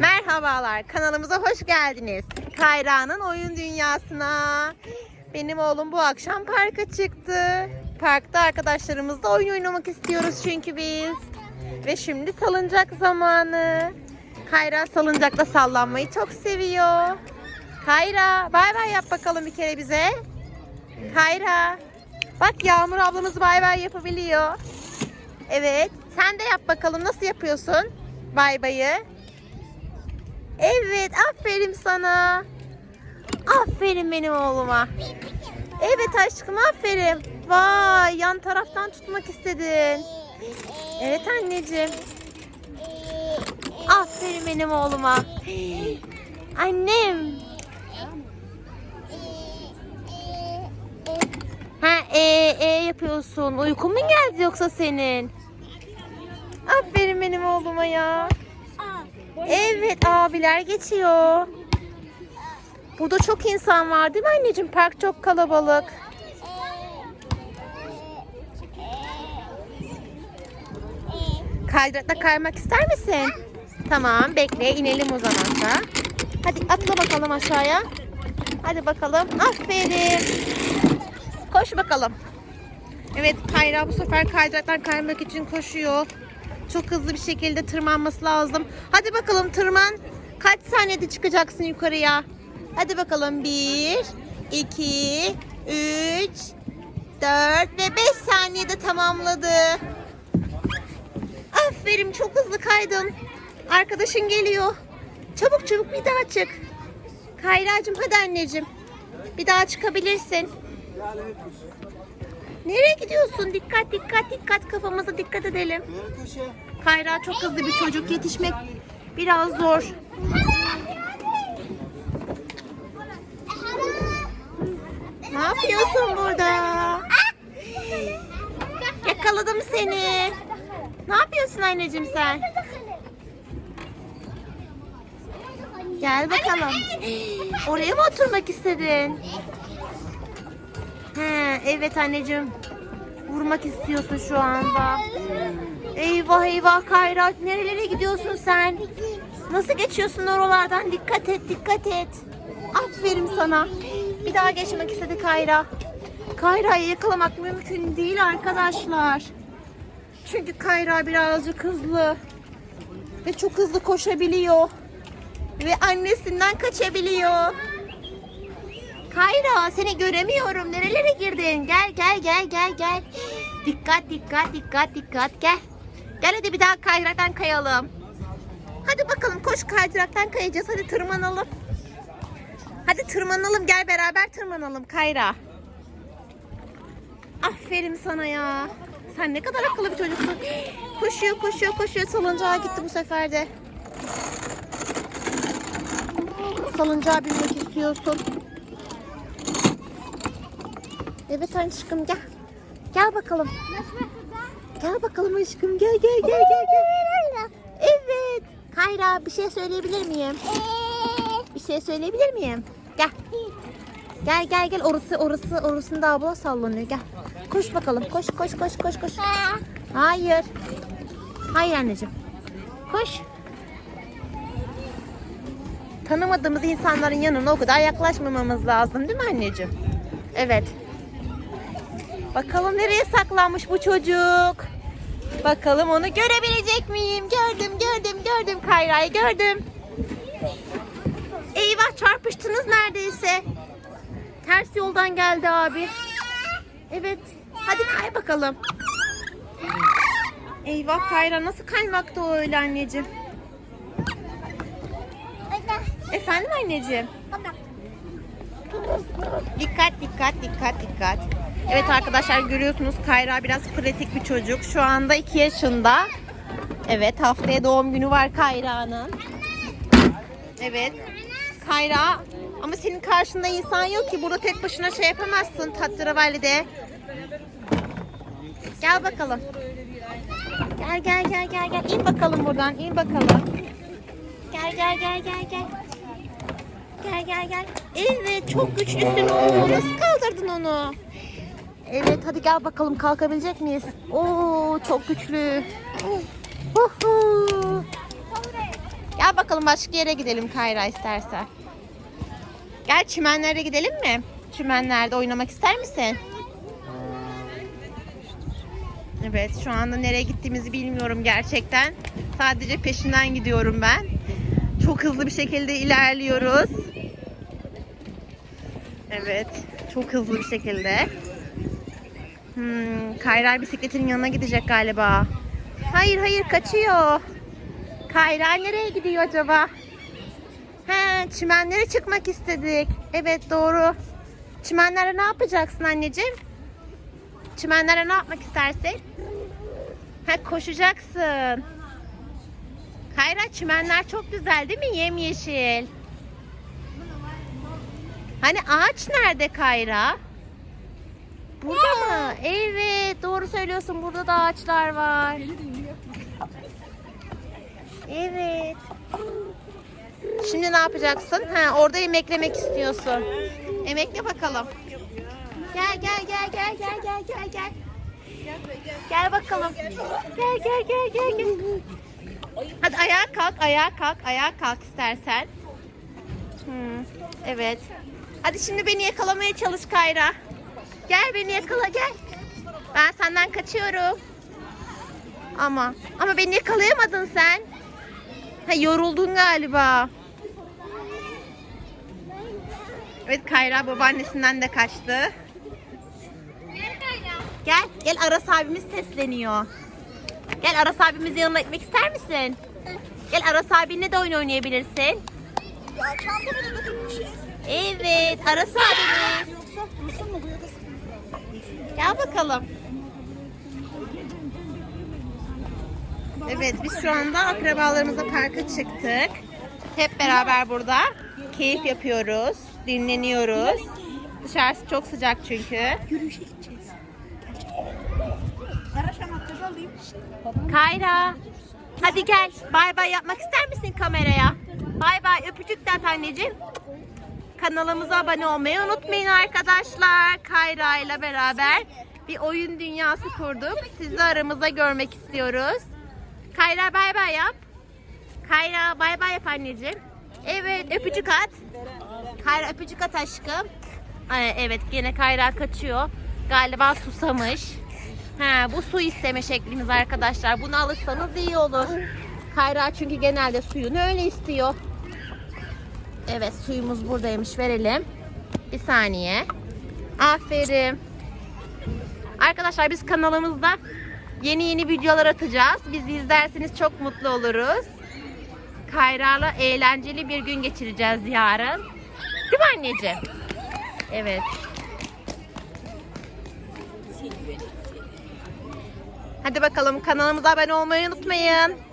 Merhabalar, kanalımıza hoş geldiniz. Kayra'nın oyun dünyasına. Benim oğlum bu akşam parka çıktı. Parkta arkadaşlarımızla oyun oynamak istiyoruz çünkü biz. Ve şimdi salıncak zamanı. Kayra salıncakta sallanmayı çok seviyor. Kayra, bay bay yap bakalım bir kere bize. Kayra. Bak Yağmur ablamız bay bay yapabiliyor. Evet, sen de yap bakalım nasıl yapıyorsun bay bayı. Evet, aferin sana. Aferin benim oğluma. Evet aşkım, aferin. Vay, yan taraftan tutmak istedin. Evet anneciğim. Aferin benim oğluma. Annem. Ha, e, e yapıyorsun. Uykun mu geldi yoksa senin? Aferin benim oğluma ya. Evet abiler geçiyor. Burada çok insan var değil mi anneciğim? Park çok kalabalık. Kaydırakta kaymak ister misin? Tamam bekle inelim o zaman da. Hadi atla bakalım aşağıya. Hadi bakalım. Aferin. Koş bakalım. Evet Kayra bu sefer kaydıraktan kaymak için koşuyor. Çok hızlı bir şekilde tırmanması lazım. Hadi bakalım tırman. Kaç saniyede çıkacaksın yukarıya? Hadi bakalım. 1, 2, 3, 4 ve 5 saniyede tamamladı. Aferin çok hızlı kaydın. Arkadaşın geliyor. Çabuk çabuk bir daha çık. Kayracığım hadi anneciğim. Bir daha çıkabilirsin. Nereye gidiyorsun? Dikkat dikkat dikkat kafamıza dikkat edelim. Kayra çok hızlı bir çocuk. Yetişmek biraz zor. Ne yapıyorsun burada? Yakaladım seni. Ne yapıyorsun anneciğim sen? Gel bakalım. Oraya mı oturmak istedin? Evet anneciğim. Vurmak istiyorsun şu anda. Eyvah eyvah Kayra. Nerelere gidiyorsun sen? Nasıl geçiyorsun oralardan? Dikkat et, dikkat et. Aferin sana. Bir daha geçmek istedi Kayra. Kayra'yı yakalamak mümkün değil arkadaşlar. Çünkü Kayra birazcık hızlı. Ve çok hızlı koşabiliyor. Ve annesinden kaçabiliyor. Kayra seni göremiyorum. Nerelere girdin? Gel gel gel gel gel. Dikkat dikkat dikkat dikkat gel. Gel hadi bir daha kaydıraktan kayalım. Hadi bakalım koş kaydıraktan kayacağız. Hadi tırmanalım. Hadi tırmanalım gel beraber tırmanalım Kayra. Aferin sana ya. Sen ne kadar akıllı bir çocuksun. Koşuyor koşuyor koşuyor. Salıncağa gitti bu sefer de. Salıncağa binmek istiyorsun. Evet aşkım gel. Gel bakalım. Gel bakalım aşkım. Gel gel gel gel gel. Evet. Kayra bir şey söyleyebilir miyim? Bir şey söyleyebilir miyim? Gel. Gel gel gel. Orası orası orasında abla sallanıyor. Gel. Koş bakalım. Koş koş koş koş koş. Hayır. Hayır anneciğim. Koş. Tanımadığımız insanların yanına o kadar yaklaşmamamız lazım değil mi anneciğim? Evet. Bakalım nereye saklanmış bu çocuk? Bakalım onu görebilecek miyim? Gördüm, gördüm, gördüm Kayra'yı gördüm. Eyvah çarpıştınız neredeyse. Ters yoldan geldi abi. Evet. Hadi kay bakalım. Eyvah Kayra nasıl kaymakta o öyle anneciğim? Efendim anneciğim? Dikkat dikkat dikkat dikkat. Evet arkadaşlar görüyorsunuz Kayra biraz pratik bir çocuk. Şu anda 2 yaşında. Evet haftaya doğum günü var Kayra'nın. Evet. Kayra ama senin karşında insan yok ki burada tek başına şey yapamazsın Tatravalli'de. Gel bakalım. Gel gel gel gel gel. İn bakalım buradan. in bakalım. Gel gel gel gel gel. Gel gel gel. Evet çok güçlüsün. Nasıl kaldırdın onu? Evet hadi gel bakalım kalkabilecek miyiz? Oo çok güçlü. Gel Gel bakalım başka yere gidelim Kayra istersen. Gel çimenlere gidelim mi? Çimenlerde oynamak ister misin? Evet şu anda nereye gittiğimizi bilmiyorum gerçekten. Sadece peşinden gidiyorum ben. Çok hızlı bir şekilde ilerliyoruz. Evet çok hızlı bir şekilde. Hmm, Kayra bisikletin yanına gidecek galiba. Hayır hayır kaçıyor. Kayra nereye gidiyor acaba? He, çimenlere çıkmak istedik. Evet doğru. Çimenlere ne yapacaksın anneciğim? Çimenlere ne yapmak istersin? Ha koşacaksın. Kayra çimenler çok güzel değil mi? Yemyeşil. Hani ağaç nerede Kayra? Burada mı? Evet doğru söylüyorsun. Burada da ağaçlar var. Evet. Şimdi ne yapacaksın? Ha, orada emeklemek istiyorsun. Emekle bakalım. Gel gel gel gel gel gel gel gel. Gel bakalım. Gel gel gel gel gel. Hadi ayağa kalk, ayağa kalk, ayağa kalk istersen. Hmm, evet. Hadi şimdi beni yakalamaya çalış Kayra. Gel beni yakala gel. Ben senden kaçıyorum. Ama ama beni yakalayamadın sen. Ha, yoruldun galiba. Evet Kayra babaannesinden de kaçtı. Gel, gel Aras abimiz sesleniyor. Gel Aras abimizin yanına gitmek ister misin? Gel Aras abinle de oyun oynayabilirsin. Ya çantamı da götürmüşüz. Evet, Aras abimiz. Yoksa dursun mu? Buraya da sıkıntı. Gel bakalım. Evet, biz şu anda akrabalarımızla parka çıktık. Hep beraber burada keyif yapıyoruz, dinleniyoruz. Dışarısı çok sıcak çünkü. Yürüyüşe gideceğiz. Kayra. Hadi gel. Bay bay yapmak ister misin kameraya? Bay bay. Öpücük de at anneciğim. Kanalımıza abone olmayı unutmayın arkadaşlar. Kayra ile beraber bir oyun dünyası kurduk. Sizi aramızda görmek istiyoruz. Kayra bay bay yap. Kayra bay bay yap anneciğim. Evet öpücük at. Kayra öpücük at aşkım. Evet gene Kayra kaçıyor. Galiba susamış. He, bu su isteme şeklimiz arkadaşlar. Bunu alırsanız iyi olur. Kayra çünkü genelde suyunu öyle istiyor. Evet suyumuz buradaymış verelim. Bir saniye. Aferin. Arkadaşlar biz kanalımızda yeni yeni videolar atacağız. Bizi izlerseniz çok mutlu oluruz. Kayra'la eğlenceli bir gün geçireceğiz yarın. Değil mi anneciğim? Evet. Hadi bakalım kanalımıza abone olmayı unutmayın.